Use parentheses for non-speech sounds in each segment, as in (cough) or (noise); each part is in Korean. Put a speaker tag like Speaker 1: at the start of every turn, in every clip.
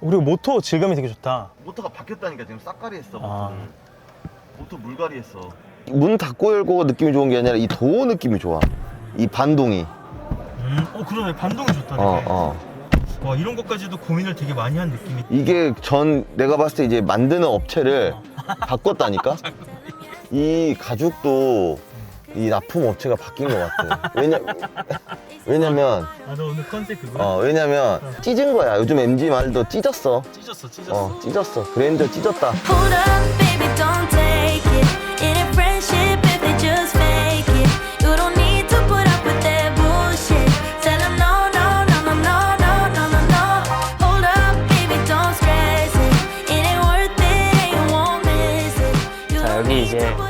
Speaker 1: 그리고 모터 질감이 되게 좋다.
Speaker 2: 모터가 바뀌었다니까 지금 싹가리 했어
Speaker 1: 아.
Speaker 2: 모터를. 모터 물갈이 했어
Speaker 3: 문 닫고 열고 느낌이 좋은 게 아니라 이 도어 느낌이 좋아. 이 반동이.
Speaker 1: 음, 어 그러네 반동이 좋다. 되게.
Speaker 3: 어, 어.
Speaker 1: 와 이런 것까지도 고민을 되게 많이 한 느낌이.
Speaker 3: 이게 전 내가 봤을 때 이제 만드는 업체를 바꿨다니까? (laughs) 이 가죽도 이 납품 업체가 바뀐 것 같아. 왜냐, 왜냐면,
Speaker 1: 아 너 오늘 컨셉 그거야?
Speaker 3: 어, 왜냐면 찢은 거야. 요즘 MG 말도 찢었어.
Speaker 1: 찢었어 찢었어.
Speaker 3: 어, 찢었어. 그랜저 찢었다.
Speaker 4: Hold up, baby, don't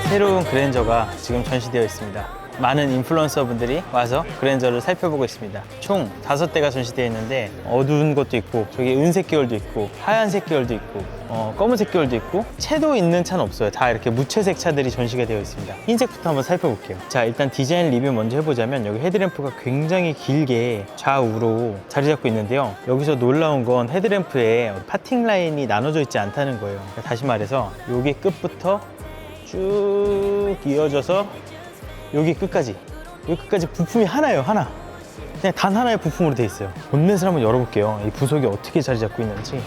Speaker 1: 새로운 그랜저가 지금 전시되어 있습니다. 많은 인플루언서 분들이 와서 그랜저를 살펴보고 있습니다. 총 다섯 대가 전시되어 있는데 어두운 것도 있고 저기 은색 계열도 있고 하얀색 계열도 있고 어, 검은색 계열도 있고 채도 있는 차는 없어요. 다 이렇게 무채색 차들이 전시가 되어 있습니다. 흰색부터 한번 살펴볼게요. 자 일단 디자인 리뷰 먼저 해보자면 여기 헤드램프가 굉장히 길게 좌우로 자리 잡고 있는데요. 여기서 놀라운 건 헤드램프에 파팅 라인이 나눠져 있지 않다는 거예요. 그러니까 다시 말해서 여기 끝부터 쭉 이어져서 여기 끝까지 여기 끝까지 부품이 하나예요 하나. 그냥 단 하나의 부품으로 돼 있어요. 본넷을 한번 열어볼게요. 이 부속이 어떻게 자리 잡고 있는지.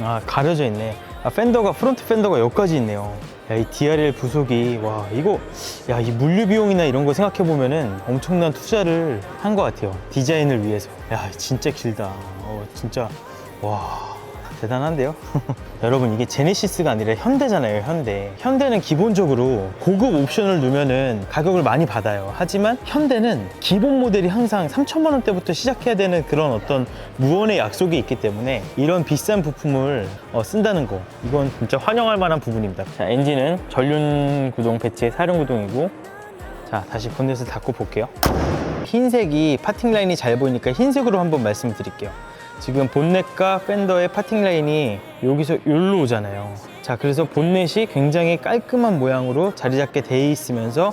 Speaker 1: 아 가려져 있네. 아 팬더가 프론트 팬더가 여기까지 있네요. 야, 이 DRL 부속이 와 이거 야 이 물류 비용이나 이런 거 생각해 보면은 엄청난 투자를 한 것 같아요. 디자인을 위해서. 야 진짜 길다. 어 진짜 와 대단한데요? (laughs) 여러분 이게 제네시스가 아니라 현대잖아요 현대 현대는 기본적으로 고급 옵션을 넣으면은 가격을 많이 받아요 하지만 현대는 기본 모델이 항상 3천만 원대부터 시작해야 되는 그런 어떤 무언의 약속이 있기 때문에 이런 비싼 부품을 어, 쓴다는 거 이건 진짜 환영할 만한 부분입니다 자 엔진은 전륜 구동 배치의 사륜 구동이고 자 다시 본넷을 닫고 볼게요 흰색이 파팅 라인이 잘 보이니까 흰색으로 한번 말씀드릴게요. 지금 본넷과 팬더의 파팅 라인이 여기서 여기로 오잖아요. 자, 그래서 본넷이 굉장히 깔끔한 모양으로 자리 잡게 돼 있으면서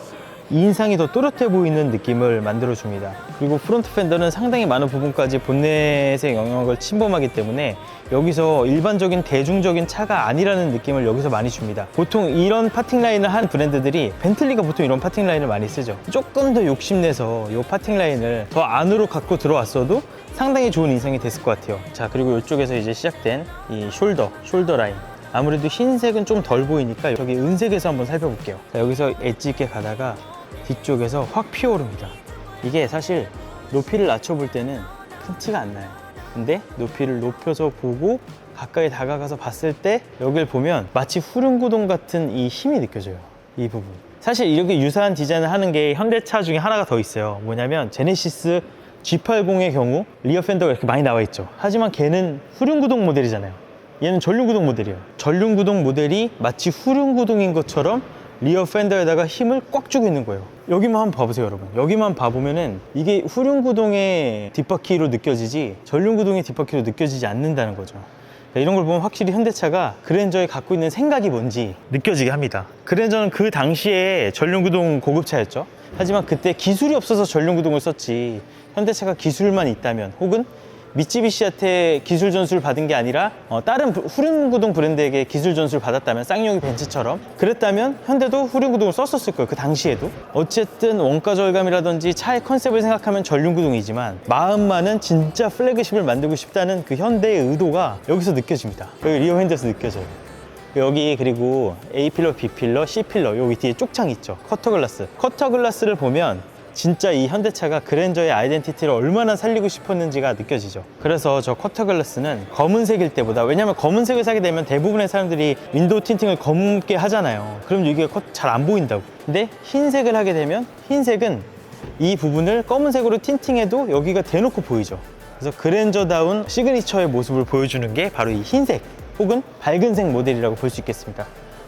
Speaker 1: 인상이 더 또렷해 보이는 느낌을 만들어 줍니다. 그리고 프론트 팬더는 상당히 많은 부분까지 본넷의 영역을 침범하기 때문에 여기서 일반적인 대중적인 차가 아니라는 느낌을 여기서 많이 줍니다. 보통 이런 파팅 라인을 한 브랜드들이 벤틀리가 보통 이런 파팅 라인을 많이 쓰죠. 조금 더 욕심내서 이 파팅 라인을 더 안으로 갖고 들어왔어도 상당히 좋은 인상이 됐을 것 같아요. 자, 그리고 이쪽에서 이제 시작된 이 숄더, 숄더 라인. 아무래도 흰색은 좀 덜 보이니까 여기 은색에서 한번 살펴볼게요. 자, 여기서 엣지 있게 가다가 뒤쪽에서 확 피어오릅니다. 이게 사실 높이를 낮춰볼 때는 큰 티가 안 나요. 근데 높이를 높여서 보고 가까이 다가가서 봤을 때 여길 보면 마치 후륜구동 같은 이 힘이 느껴져요. 이 부분. 사실 이렇게 유사한 디자인을 하는 게 현대차 중에 하나가 더 있어요. 뭐냐면 제네시스 G80의 경우 리어 팬더가 이렇게 많이 나와 있죠. 하지만 걔는 후륜구동 모델이잖아요. 얘는 전륜구동 모델이에요. 전륜구동 모델이 마치 후륜구동인 것처럼 리어 팬더에다가 힘을 꽉 주고 있는 거예요. 여기만 한번 봐보세요, 여러분. 여기만 봐보면은 이게 후륜구동의 뒷바퀴로 느껴지지 전륜구동의 뒷바퀴로 느껴지지 않는다는 거죠. 그러니까 이런 걸 보면 확실히 현대차가 그랜저에 갖고 있는 생각이 뭔지 느껴지게 합니다. 그랜저는 그 당시에 전륜구동 고급차였죠. 하지만 그때 기술이 없어서 전륜구동을 썼지 현대차가 기술만 있다면 혹은 미쯔비시한테 기술 전수를 받은 게 아니라 어, 다른 부- 후륜구동 브랜드에게 기술 전수를 받았다면 쌍용이 벤츠처럼 그랬다면 현대도 후륜구동을 썼었을 거예요 그 당시에도. 어쨌든 원가 절감이라든지 차의 컨셉을 생각하면 전륜구동이지만 마음만은 진짜 플래그십을 만들고 싶다는 그 현대의 의도가 여기서 느껴집니다. 여기 리어 핸드에서 느껴져요. 여기 그리고 A 필러, B 필러, C 필러 여기 뒤에 쪽창 있죠. 커터 글라스. 커터 글라스를 보면 진짜 이 현대차가 그랜저의 아이덴티티를 얼마나 살리고 싶었는지가 느껴지죠. 그래서 저 커터 글라스는 검은색일 때보다 왜냐면 검은색을 사게 되면 대부분의 사람들이 윈도우 틴팅을 검게 하잖아요. 그럼 이게 잘안 보인다고. 근데 흰색을 하게 되면 흰색은 이 부분을 검은색으로 틴팅해도 여기가 대놓고 보이죠. 그래서 그랜저다운 시그니처의 모습을 보여주는 게 바로 이 흰색 혹은 밝은색 모델이라고 볼 수 있겠습니다.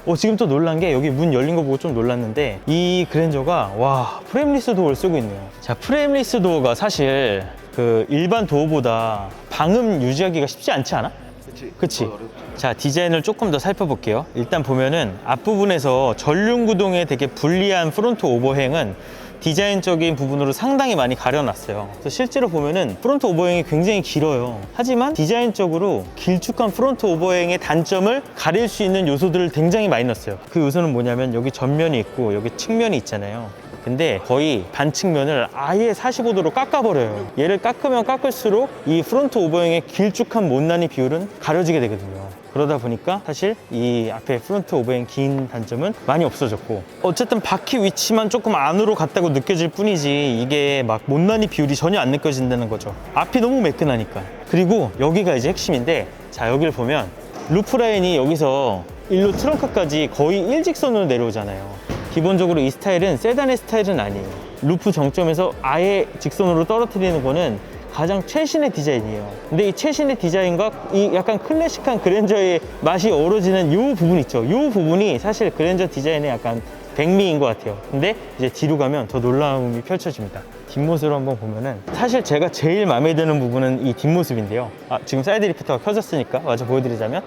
Speaker 1: 어, 지금 또 놀란 게 여기 문 열린 거 보고 좀 놀랐는데 이 그랜저가 와 프레임리스 도어를 쓰고 있네요. 자 프레임리스 도어가 사실 그 일반 도어보다 방음 유지하기가 쉽지 않지 않아?
Speaker 2: 그치
Speaker 1: 그치? 자 디자인을 조금 더 살펴볼게요 일단 보면은 앞부분에서 전륜 구동에 되게 불리한 프론트 오버행은 디자인적인 부분으로 상당히 많이 가려놨어요. 그래서 실제로 보면은 프론트 오버행이 굉장히 길어요. 하지만 디자인적으로 길쭉한 프론트 오버행의 단점을 가릴 수 있는 요소들을 굉장히 많이 넣었어요. 그 요소는 뭐냐면 여기 전면이 있고 여기 측면이 있잖아요. 근데 거의 반측면을 아예 45도로 깎아버려요. 얘를 깎으면 깎을수록 이 프론트 오버행의 길쭉한 못난이 비율은 가려지게 되거든요. 그러다 보니까 사실 이 앞에 프론트 오버행 긴 단점은 많이 없어졌고 어쨌든 바퀴 위치만 조금 안으로 갔다고 느껴질 뿐이지 이게 막 못난이 비율이 전혀 안 느껴진다는 거죠. 앞이 너무 매끈하니까. 그리고 여기가 이제 핵심인데 자 여기를 보면 루프 라인이 여기서 일로 트렁크까지 거의 일직선으로 내려오잖아요. 기본적으로 이 스타일은 세단의 스타일은 아니에요. 루프 정점에서 아예 직선으로 떨어뜨리는 거는 가장 최신의 디자인이에요. 근데 이 최신의 디자인과 이 약간 클래식한 그랜저의 맛이 어우러지는 이 부분 있죠. 이 부분이 사실 그랜저 디자인의 약간 백미인 것 같아요. 근데 이제 뒤로 가면 더 놀라움이 펼쳐집니다. 뒷모습을 한번 보면은 사실 제가 제일 마음에 드는 부분은 이 뒷모습인데요. 아, 지금 사이드 리프터가 켜졌으니까 마저 보여드리자면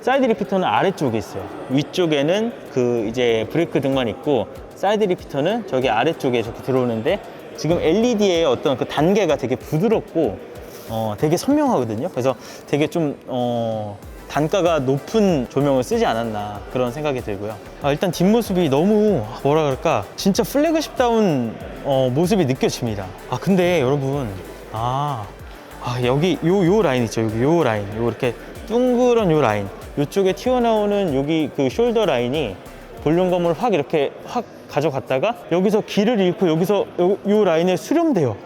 Speaker 1: 사이드 리피터는 아래쪽에 있어요. 위쪽에는 그 이제 브레이크 등만 있고 사이드 리피터는 저기 아래쪽에 이렇게 들어오는데 지금 LED의 어떤 그 단계가 되게 부드럽고 어 되게 선명하거든요. 그래서 되게 좀 어, 단가가 높은 조명을 쓰지 않았나 그런 생각이 들고요. 아, 일단 뒷모습이 너무 뭐라 그럴까 진짜 플래그십다운 어, 모습이 느껴집니다. 아 근데 여러분 아 아, 여기 요, 요 라인 있죠. 여기 요 라인. 요 이렇게 둥그런 요 라인. 요쪽에 튀어나오는 여기 그 숄더 라인이 볼륨감을 확 이렇게 확 가져갔다가 여기서 길을 잃고 여기서 요, 요 라인에 수렴돼요.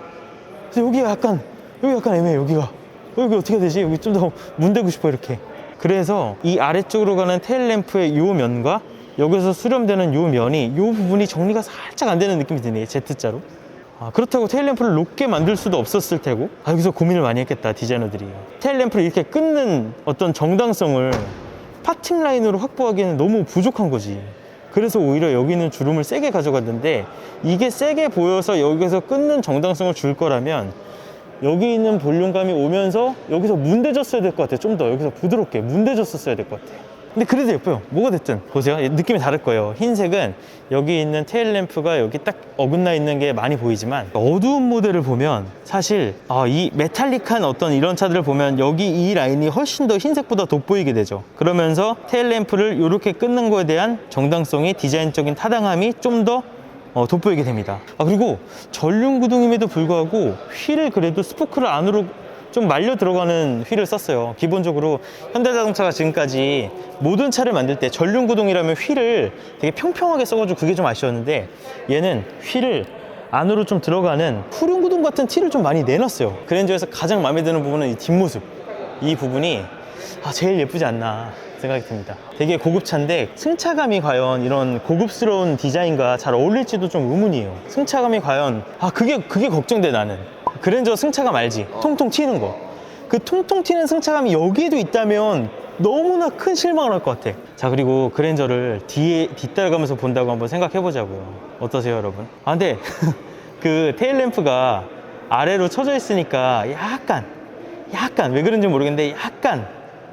Speaker 1: 그래서 여기가 약간, 여기 약간 애매해, 여기가. 여기 어떻게 되지? 여기 좀 더 문대고 싶어, 이렇게. 그래서 이 아래쪽으로 가는 테일 램프의 요 면과 여기서 수렴되는 요 면이 요 부분이 정리가 살짝 안 되는 느낌이 드네요, Z자로. 아, 그렇다고 테일램프를 높게 만들 수도 없었을 테고 아, 여기서 고민을 많이 했겠다 디자이너들이 테일램프를 이렇게 끊는 어떤 정당성을 파팅 라인으로 확보하기에는 너무 부족한 거지 그래서 오히려 여기는 주름을 세게 가져갔는데 이게 세게 보여서 여기서 끊는 정당성을 줄 거라면 여기 있는 볼륨감이 오면서 여기서 문대졌어야 될 것 같아요 좀더 여기서 부드럽게 문대졌었어야 될 것 같아요 근데 그래도 예뻐요. 뭐가 됐든. 보세요. 느낌이 다를 거예요. 흰색은 여기 있는 테일 램프가 여기 딱 어긋나 있는 게 많이 보이지만 어두운 모델을 보면 사실 아, 이 메탈릭한 어떤 이런 차들을 보면 여기 이 라인이 훨씬 더 흰색보다 돋보이게 되죠. 그러면서 테일 램프를 이렇게 끊는 거에 대한 정당성이 디자인적인 타당함이 좀더 어, 돋보이게 됩니다. 아, 그리고 전륜 구동임에도 불구하고 휠을 그래도 스포크를 안으로 좀 말려 들어가는 휠을 썼어요. 기본적으로 현대자동차가 지금까지 모든 차를 만들 때 전륜 구동이라면 휠을 되게 평평하게 써가지고 그게 좀 아쉬웠는데 얘는 휠을 안으로 좀 들어가는 후륜 구동 같은 티를 좀 많이 내놨어요. 그랜저에서 가장 마음에 드는 부분은 이 뒷모습. 이 부분이 아, 제일 예쁘지 않나 생각이 듭니다. 되게 고급차인데 승차감이 과연 이런 고급스러운 디자인과 잘 어울릴지도 좀 의문이에요. 승차감이 과연 아 그게 그게 걱정돼 나는. 그랜저 승차감 알지? 통통 튀는 거. 그 통통 튀는 승차감이 여기에도 있다면 너무나 큰 실망을 할 것 같아. 자, 그리고 그랜저를 뒤에 뒤따라가면서 본다고 한번 생각해 보자고요. 어떠세요, 여러분? 아, 근데 (laughs) 그 테일 램프가 아래로 쳐져 있으니까 약간, 약간, 왜 그런지 모르겠는데 약간,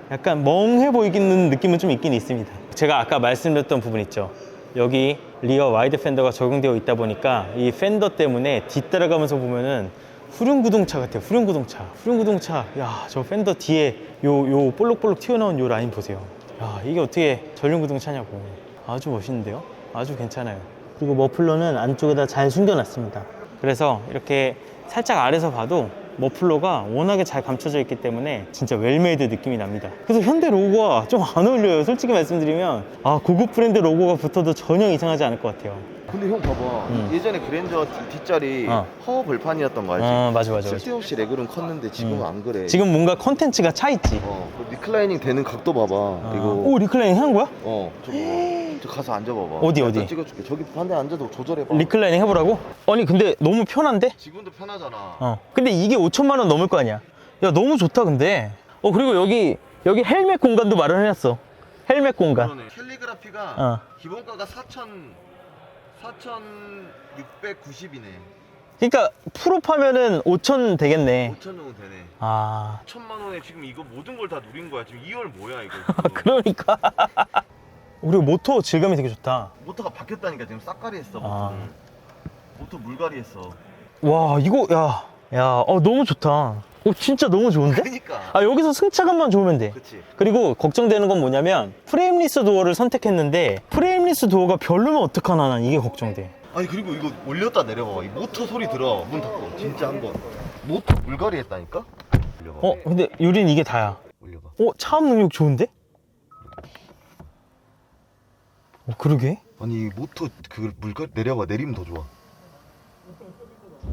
Speaker 1: 약간 멍해 보이는 느낌은 좀 있긴 있습니다. 제가 아까 말씀드렸던 부분 있죠. 여기 리어 와이드 팬더가 적용되어 있다 보니까 이 팬더 때문에 뒤따라가면서 보면은 후륜구동차 같아요. 후륜구동차. 후륜구동차. 야, 저 팬더 뒤에 요, 요 볼록볼록 튀어나온 요 라인 보세요. 야, 이게 어떻게 전륜구동차냐고. 아주 멋있는데요? 아주 괜찮아요. 그리고 머플러는 안쪽에다 잘 숨겨놨습니다. 그래서 이렇게 살짝 아래서 봐도 머플러가 워낙에 잘 감춰져 있기 때문에 진짜 웰메이드 느낌이 납니다. 그래서 현대 로고가 좀안 어울려요. 솔직히 말씀드리면 아 고급 브랜드 로고가 붙어도 전혀 이상하지 않을 것 같아요.
Speaker 2: 근데 형 봐봐.
Speaker 1: 음.
Speaker 2: 예전에 그랜저 뒷- 뒷자리
Speaker 1: 어.
Speaker 2: 허 벌판이었던 거 알지?
Speaker 1: 어 맞아 맞아 맞아.
Speaker 2: 쓸데없이 레그룸 컸는데 지금은
Speaker 1: 음.
Speaker 2: 안 그래.
Speaker 1: 지금 뭔가 컨텐츠가 차 있지.
Speaker 2: 어, 그 리클라이닝 되는 각도 봐봐.
Speaker 1: 아.
Speaker 2: 그리고
Speaker 1: 오 리클라이닝 하는 거야?
Speaker 2: 어, 저거 저 가서 앉아봐봐.
Speaker 1: 어디, 어디?
Speaker 2: 또 찍어줄게. 저기 반대 앉아도 조절해봐.
Speaker 1: 리클라이닝 해보라고? 아니 근데 너무 편한데?
Speaker 2: 지금도 편하잖아.
Speaker 1: 어. 근데 이게 5천만 원 넘을 거 아니야. 야 너무 좋다 근데. 어 그리고 여기 여기 헬멧 공간도 마련해놨어. 헬멧 공간.
Speaker 2: 그러네. 캘리그라피가
Speaker 1: 어.
Speaker 2: 기본가가 4천 4,690이네.
Speaker 1: 그러니까 풀업하면은 5천 되겠네.
Speaker 2: 5천 정도 되네.
Speaker 1: 아
Speaker 2: 5천만 원에 지금 이거 모든 걸 다 누린 거야. 지금 2월 뭐야 이거. (laughs)
Speaker 1: 그러니까. 그리고 모터 질감이 되게 좋다.
Speaker 2: 모터가 바뀌었다니까 지금 싹가리 했어.
Speaker 1: 아.
Speaker 2: 모터를.
Speaker 3: 모터 물갈이 했어.
Speaker 1: 와 이거 야, 야, 어 너무 좋다. 어 진짜 너무 좋은데?
Speaker 3: 그니까.
Speaker 1: 아 여기서 승차감만 좋으면 돼.
Speaker 3: 그치.
Speaker 1: 그리고 걱정되는 건 뭐냐면 프레임리스 도어를 선택했는데 프레임리스 도어가 별로면 어떡하나 난 이게 걱정돼.
Speaker 3: 아니 그리고 이거 올렸다 내려봐. 이 모터 소리 들어. 문 닫고. 진짜 한 번. 모터 물갈이 했다니까? 올려봐.
Speaker 1: 어 근데 유린 이게 다야.
Speaker 3: 올려봐.
Speaker 1: 어 차음 능력 좋은데? 어 그러게.
Speaker 3: 아니 이 모터 그 물갈 내려봐. 내리면 더 좋아.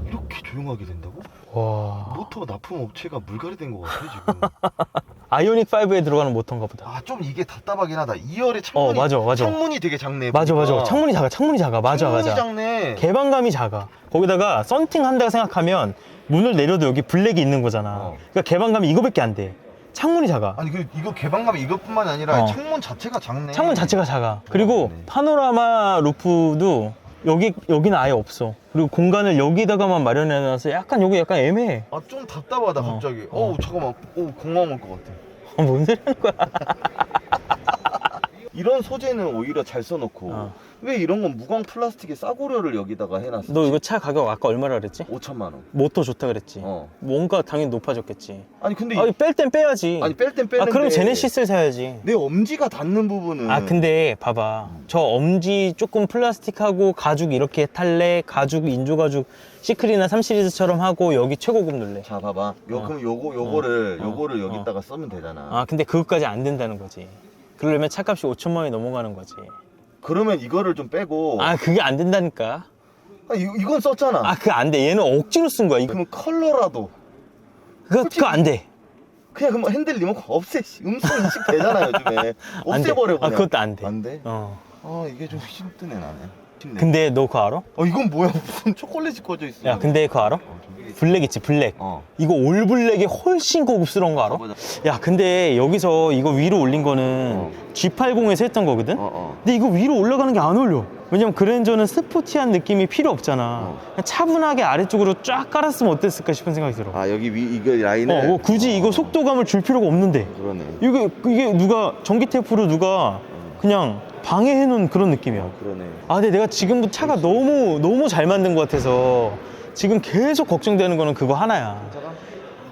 Speaker 3: 이렇게 조용하게 된다고?
Speaker 1: 와
Speaker 3: 모터 납품 업체가 물갈이 된 것 같아 지금. (laughs)
Speaker 1: 아이오닉 5에 들어가는 모터인가 보다.
Speaker 3: 아 좀 이게 답답하긴 하다. 2열에 창문이
Speaker 1: 어, 맞아, 맞아.
Speaker 3: 창문이 되게 작네.
Speaker 1: 맞아 맞아.
Speaker 3: 보니까.
Speaker 1: 창문이 작아. 창문이 작아. 맞아
Speaker 3: 창문이
Speaker 1: 맞아.
Speaker 3: 작네.
Speaker 1: 개방감이 작아. 거기다가 썬팅 한다고 생각하면 문을 내려도 여기 블랙이 있는 거잖아.
Speaker 3: 어.
Speaker 1: 그러니까 개방감이 이거밖에 안 돼. 창문이 작아.
Speaker 3: 아니 그 이거 개방감이 이것뿐만이 아니라
Speaker 1: 어.
Speaker 3: 창문 자체가 작네.
Speaker 1: 창문 자체가 작아. 그리고
Speaker 3: 네.
Speaker 1: 파노라마 루프도 여기 여기는 아예 없어. 그리고 공간을 여기다가만 마련해놔서 약간 여기 약간 애매해.
Speaker 3: 아 좀 답답하다
Speaker 1: 어.
Speaker 3: 갑자기.
Speaker 1: 어.
Speaker 3: 어. 우 잠깐만. 오 공황 올것 같아.
Speaker 1: 어, 뭔 소리 하는 거야?
Speaker 3: 이런 소재는 오히려 잘 써놓고
Speaker 1: 어.
Speaker 3: 왜 이런 건 무광 플라스틱의 싸구려를 여기다가 해놨어?
Speaker 1: 너 이거 차 가격 아까 얼마라 그랬지?
Speaker 3: 5천만 원.
Speaker 1: 모터 좋다 그랬지.
Speaker 3: 어.
Speaker 1: 뭔가 당연히 높아졌겠지.
Speaker 3: 아니 근데
Speaker 1: 아, 뺄땐 빼야지.
Speaker 3: 아니 뺄땐 빼는데.
Speaker 1: 아, 그럼 제네시스를 사야지.
Speaker 3: 내 엄지가 닿는 부분은.
Speaker 1: 아 근데 봐봐 저 엄지 조금 플라스틱하고 가죽 이렇게 탈래 가죽 인조 가죽 시크리나 3 시리즈처럼 하고 여기 최고급 눌래
Speaker 3: 자 봐봐. 요
Speaker 1: 어.
Speaker 3: 그럼 요거 요거를
Speaker 1: 어.
Speaker 3: 요거를
Speaker 1: 어.
Speaker 3: 여기다가 쓰면 되잖아.
Speaker 1: 아 근데 그것까지 안 된다는 거지 그러려면 차값이 5천만 원이 넘어가는 거지
Speaker 3: 그러면 이거를 좀 빼고.
Speaker 1: 아 그게 안 된다니까
Speaker 3: 아, 이, 이건 썼잖아.
Speaker 1: 아 그거 안 돼 얘는 억지로 쓴 거야 이거
Speaker 3: 그러면 컬러라도
Speaker 1: 그거, 그거 안 돼
Speaker 3: 그냥 그럼 핸들 리모컨 없애. 씨. 음성 인식 되잖아 요즘에. (laughs) 없애버려
Speaker 1: 아
Speaker 3: 그냥.
Speaker 1: 그것도 안 돼
Speaker 3: 안 돼?
Speaker 1: 어.
Speaker 3: 아 이게 좀 힘드네 나는.
Speaker 1: 근데 너 그거 알아?
Speaker 3: 어 이건 뭐야 (laughs) 무슨 초콜릿이 꽂혀 있어.
Speaker 1: 야 근데 그거 알아?
Speaker 3: 어,
Speaker 1: 블랙 있지 블랙
Speaker 3: 어.
Speaker 1: 이거 올 블랙이 훨씬 고급스러운 거 알아? 야 근데 여기서 이거 위로 올린 거는
Speaker 3: 어.
Speaker 1: G80에서 했던 거거든?
Speaker 3: 어 어.
Speaker 1: 근데 이거 위로 올라가는 게안 어울려. 왜냐면 그랜저는 스포티한 느낌이 필요 없잖아.
Speaker 3: 어.
Speaker 1: 그냥 차분하게 아래쪽으로 쫙 깔았으면 어땠을까 싶은 생각이 들어.
Speaker 3: 아 여기 위 이거 라인을.
Speaker 1: 어, 뭐 굳이 이거 속도감을 줄 필요가 없는데.
Speaker 3: 그러네.
Speaker 1: 이게, 이게 누가, 전기 테이프로 누가 그냥 방해해 놓은 그런 느낌이야.
Speaker 3: 그러네.
Speaker 1: 아, 근데 내가 지금부터 차가 너무, 너무 잘 만든 것 같아서 지금 계속 걱정되는 거는 그거 하나야.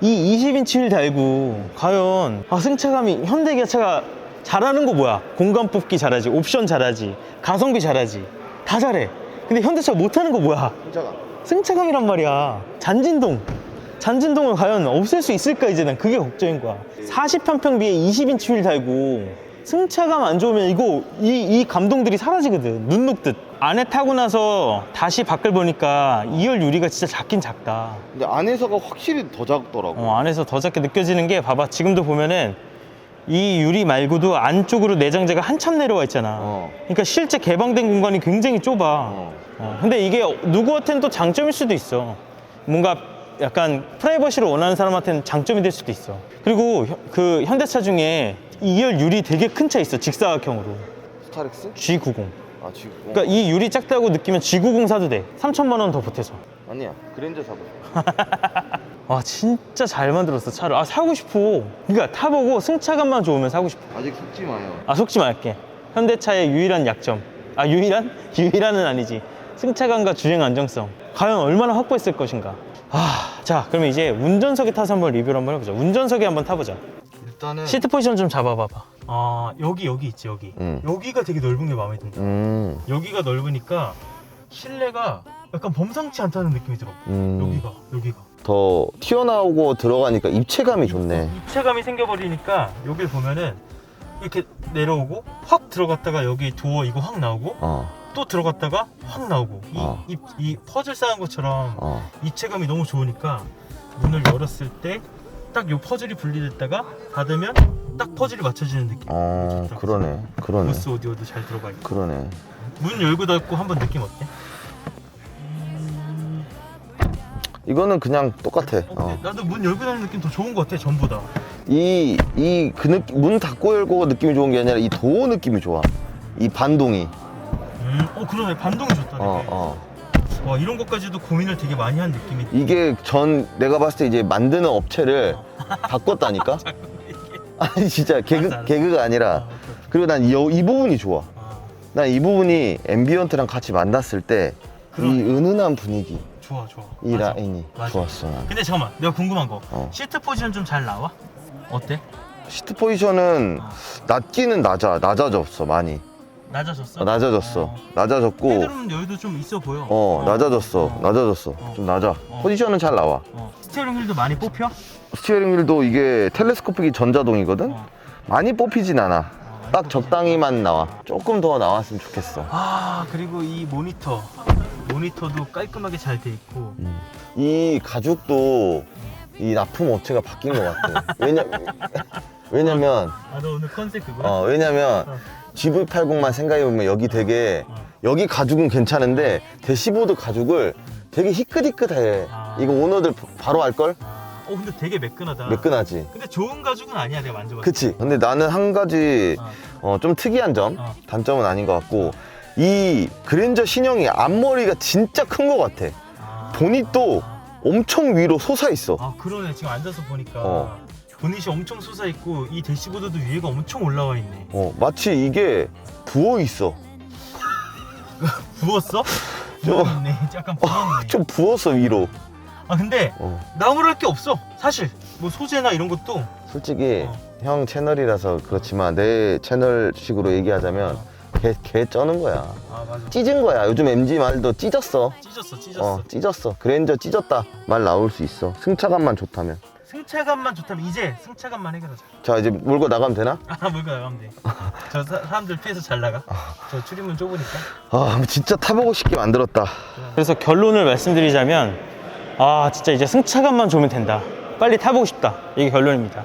Speaker 1: 이 20인치 휠 달고 과연 아, 승차감이 현대 기아차가 잘하는 거 뭐야? 공간 뽑기 잘하지, 옵션 잘하지, 가성비 잘하지, 다 잘해. 근데 현대차 못하는 거 뭐야?
Speaker 3: 혼자가.
Speaker 1: 승차감이란 말이야. 잔진동. 잔진동을 과연 없앨 수 있을까 이제 난 그게 걱정인 거야. 40평평비에 20인치 휠 달고 승차감 안 좋으면 이거 이, 이 감동들이 사라지거든. 눈 녹듯. 안에 타고 나서 다시 밖을 보니까 2열 유리가 진짜 작긴 작다.
Speaker 3: 근데 안에서가 확실히 더 작더라고.
Speaker 1: 어, 안에서 더 작게 느껴지는 게 봐봐 지금도 보면은 이 유리 말고도 안쪽으로 내장재가 한참 내려와 있잖아
Speaker 3: 어.
Speaker 1: 그러니까 실제 개방된 공간이 굉장히 좁아
Speaker 3: 어.
Speaker 1: 어, 근데 이게 누구한테는 또 장점일 수도 있어 뭔가 약간 프라이버시를 원하는 사람한테는 장점이 될 수도 있어 그리고 혀- 그 현대차 중에 2열 유리 되게 큰 차 있어 직사각형으로
Speaker 3: 스타렉스?
Speaker 1: G90
Speaker 3: 아 지금. 어.
Speaker 1: 그러니까 이 유리 작다고 느끼면 G90 사도 돼 3천만 원 더 보태서
Speaker 3: 아니야. 그랜저 사고. 싶어. (laughs)
Speaker 1: 와 진짜 잘 만들었어 차를 아 사고 싶어 그러니까 타보고 승차감만 좋으면 사고 싶어
Speaker 3: 아직 속지 마요.
Speaker 1: 아 속지 말게 현대차의 유일한 약점 아 유일한? (laughs) 유일한은 아니지 승차감과 주행 안정성 과연 얼마나 확보했을 것인가 아 자 그러면 이제 운전석에 타서 한번 리뷰를 한번 해보자 운전석에 한번 타보자
Speaker 3: 일단은.
Speaker 1: 시트 포지션 좀 잡아봐봐 아 여기 여기 있지 여기
Speaker 3: 응.
Speaker 1: 여기가 되게 넓은 게 마음에 든다
Speaker 3: 음.
Speaker 1: 여기가 넓으니까 실내가 약간 범상치 않다는 느낌이 들어
Speaker 3: 음.
Speaker 1: 여기가 여기가
Speaker 3: 더 튀어나오고 들어가니까 입체감이 좋네.
Speaker 1: 입체감이 생겨버리니까 여길 보면은 이렇게 내려오고 확 들어갔다가 여기 도어 이거 확 나오고
Speaker 3: 어.
Speaker 1: 또 들어갔다가 확 나오고 이,
Speaker 3: 어.
Speaker 1: 이, 이 퍼즐 쌓은 것처럼
Speaker 3: 어.
Speaker 1: 입체감이 너무 좋으니까 문을 열었을 때 딱 요 퍼즐이 분리됐다가 닫으면 딱 퍼즐이 맞춰지는 느낌
Speaker 3: 어, 그러네. 그러네.
Speaker 1: 보스 오디오도 잘 들어가 있고
Speaker 3: 그러네.
Speaker 1: 문 열고 닫고 한번 느낌 어때?
Speaker 3: 이거는 그냥 똑같아.
Speaker 1: 어,
Speaker 3: 어.
Speaker 1: 근데 나도 문 열고 닫는 느낌 더 좋은 것 같아 전보다
Speaker 3: 이, 이, 그 느낌, 문 닫고 열고 느낌이 좋은 게 아니라 이 도어 느낌이 좋아. 이 반동이.
Speaker 1: 음, 어 그러네 반동이 좋다 되게.
Speaker 3: 어, 어.
Speaker 1: 와 이런 것까지도 고민을 되게 많이 한 느낌이
Speaker 3: 이게 전, 내가 봤을 때 이제 만드는 업체를 (laughs) 바꿨다니까? 아니, 진짜
Speaker 1: 알았어,
Speaker 3: 개그,
Speaker 1: 알았어.
Speaker 3: 개그가
Speaker 1: 아,
Speaker 3: 아니라.
Speaker 1: 오케이.
Speaker 3: 그리고 난 이, 이 부분이 좋아.
Speaker 1: 아,
Speaker 3: 난 이 부분이 앰비언트랑 같이 만났을 때
Speaker 1: 그러네.
Speaker 3: 이 은은한 분위기,
Speaker 1: 좋아 좋아.
Speaker 3: 이
Speaker 1: 맞아.
Speaker 3: 라인이
Speaker 1: 맞아.
Speaker 3: 좋았어. 난.
Speaker 1: 근데 잠깐만 내가 궁금한 거
Speaker 3: 어.
Speaker 1: 시트 포지션 좀 잘 나와? 어때?
Speaker 3: 시트 포지션은
Speaker 1: 어.
Speaker 3: 낮기는 낮아, 낮아졌어 많이.
Speaker 1: 낮아졌어?
Speaker 3: 어, 낮아졌어.
Speaker 1: 어.
Speaker 3: 낮아졌고,
Speaker 1: 헤드룸 여유도 좀 있어 보여.
Speaker 3: 어, 낮아졌어,
Speaker 1: 어.
Speaker 3: 낮아졌어.
Speaker 1: 어.
Speaker 3: 좀 낮아.
Speaker 1: 어.
Speaker 3: 포지션은 잘 나와.
Speaker 1: 어. 스티어링 휠도 많이 뽑혀?
Speaker 3: 스티어링 휠도 이게 텔레스코픽이 전자동이거든.
Speaker 1: 어.
Speaker 3: 많이 뽑히진 않아.
Speaker 1: 어, 많이
Speaker 3: 딱
Speaker 1: 뽑히지?
Speaker 3: 적당히만 나와. 조금 더 나왔으면 좋겠어.
Speaker 1: 아 그리고 이 모니터 모니터도 깔끔하게 잘 돼 있고
Speaker 3: 이 가죽도 이 납품 업체가 바뀐 것 같아. 왜냐, (laughs) 왜냐면,
Speaker 1: 아 너 오늘 컨셉 그거야?
Speaker 3: 어, 왜냐면
Speaker 1: 어.
Speaker 3: GV80만 생각해보면 여기 되게,
Speaker 1: 어.
Speaker 3: 여기 가죽은 괜찮은데 대시보드 가죽을 되게 희끗희끗해.
Speaker 1: 아.
Speaker 3: 이거 오너들 바로 알걸?
Speaker 1: 아, 어 근데 되게 매끈하다
Speaker 3: 매끈하지.
Speaker 1: 근데 좋은 가죽은 아니야 내가 만져봤을
Speaker 3: 그치. 근데 나는 한 가지
Speaker 1: 어.
Speaker 3: 어, 좀 특이한 점,
Speaker 1: 어.
Speaker 3: 단점은 아닌 것 같고, 이 그랜저 신형이 앞머리가 진짜 큰 것 같아.
Speaker 1: 아.
Speaker 3: 보닛도 엄청 위로 솟아 있어.
Speaker 1: 아 그러네 지금 앉아서 보니까
Speaker 3: 어.
Speaker 1: 보닛이 엄청 솟아 있고 이 대시보드도 위에가 엄청 올라와 있네
Speaker 3: 어, 마치 이게 부어 있어. (laughs)
Speaker 1: 부었어? 부었네 약간 부었네 (laughs)
Speaker 3: 좀 부었어 위로.
Speaker 1: 아 근데
Speaker 3: 어.
Speaker 1: 나무랄 게 없어 사실 뭐 소재나 이런 것도
Speaker 3: 솔직히
Speaker 1: 어.
Speaker 3: 형 채널이라서 그렇지만 내 채널식으로 얘기하자면 개, 개 쩌는 거야.
Speaker 1: 아 맞아
Speaker 3: 찢은 거야. 요즘 MG 말도 찢었어.
Speaker 1: 찢었어 찢었어
Speaker 3: 어, 찢었어. 그랜저 찢었다. 말 나올 수 있어. 승차감만 좋다면.
Speaker 1: 승차감만 좋다면 이제 승차감만 해결하자.
Speaker 3: 자, 이제 몰고 나가면 되나?
Speaker 1: 아 (laughs) 물고 나가면 돼저 사람들 피해서 잘 나가. 저 출입문 좁으니까.
Speaker 3: 아, 진짜 타보고 싶게 만들었다.
Speaker 1: 그래서 결론을 말씀드리자면 아 진짜 이제 승차감만 좋으면 된다. 빨리 타보고 싶다. 이게 결론입니다